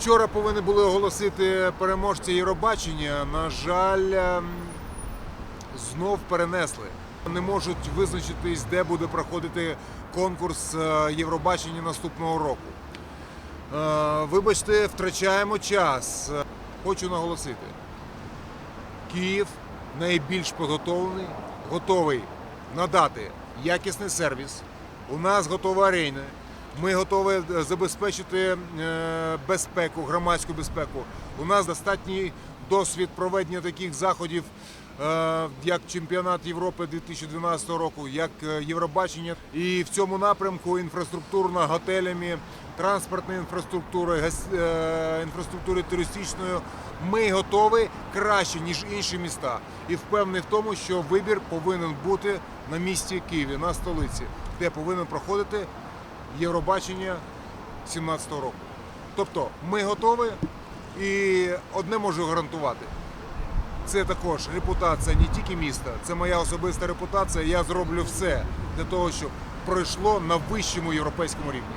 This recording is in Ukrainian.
Вчора повинні були оголосити переможця Євробачення. На жаль, ем, знов перенесли. Не можуть визначитись, де буде проходити конкурс е, Євробачення наступного року. Е, Вибачте, втрачаємо час. Хочу наголосити. Київ найбільш підготовлений, готовий надати якісний сервіс. У нас готова арена. Ми готові забезпечити е, безпеку, громадську безпеку. У нас достатній досвід проведення таких заходів, е, як чемпіонат Європи 2012 року, як е, Євробачення. І в цьому напрямку інфраструктурно, готелями, гас- е, інфраструктурою туристичною. Ми готові краще, ніж інші міста. І впевнений в тому, що вибір повинен бути на місті Києві, на столиці, де повинен проходити Євробачення 2017 року. Тобто ми готові і одне можу гарантувати. Це також репутація не тільки міста, це моя особиста репутація. Я зроблю все для того, щоб пройшло на вищому європейському рівні.